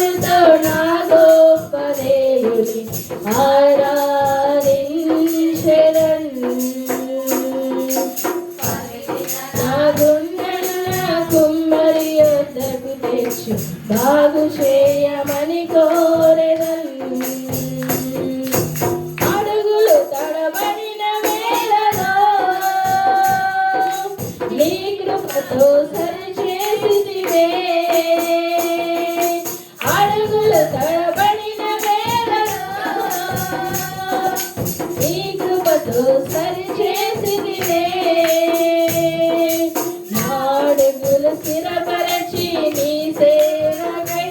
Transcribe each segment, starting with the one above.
హృదయంతో నా గొప్ప దేవుని ఆరాధించెదన్ నా గుండెను కుమ్మరి యొద్దకు తెచ్చు బాగు చేయమని కోరెదన్ అడుగులు తడబడిన వేళలో నీ కృపతో కృపతో సరిచేసితివే నా స్థిరపరచి నీ సేవకై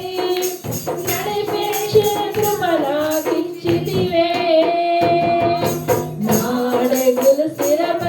నడిపించిన కృప నాకిచ్చితివే. స్థిరపరచి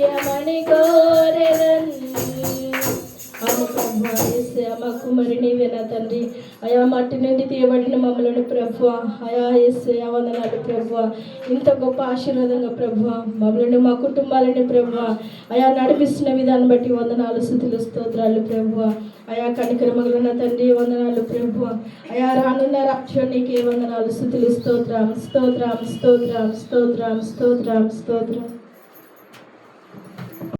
మరి నీవే నా తండ్రి. అయా మట్టి నుండి తీయబడిన మమ్మల్ని ప్రభు అయా ఎస్సే వందనాలు ప్రభు ఇంత గొప్ప ఆశీర్వాదంగా ప్రభు మమ్మల్ని మా కుటుంబాలని ప్రభు అయా నడిపిస్తున్న విధానం బట్టి వందనాలు స్థుతులు స్తోత్రాలు ప్రభు అయా కనికరమగలన తండ్రి వందనాలు ప్రభు అయా రానున్న రాక్షణికి వందనాలు స్థుతులు స్తోత్రం స్తోత్రం స్తోత్రం స్తోత్రం స్తోత్రం స్తోత్రం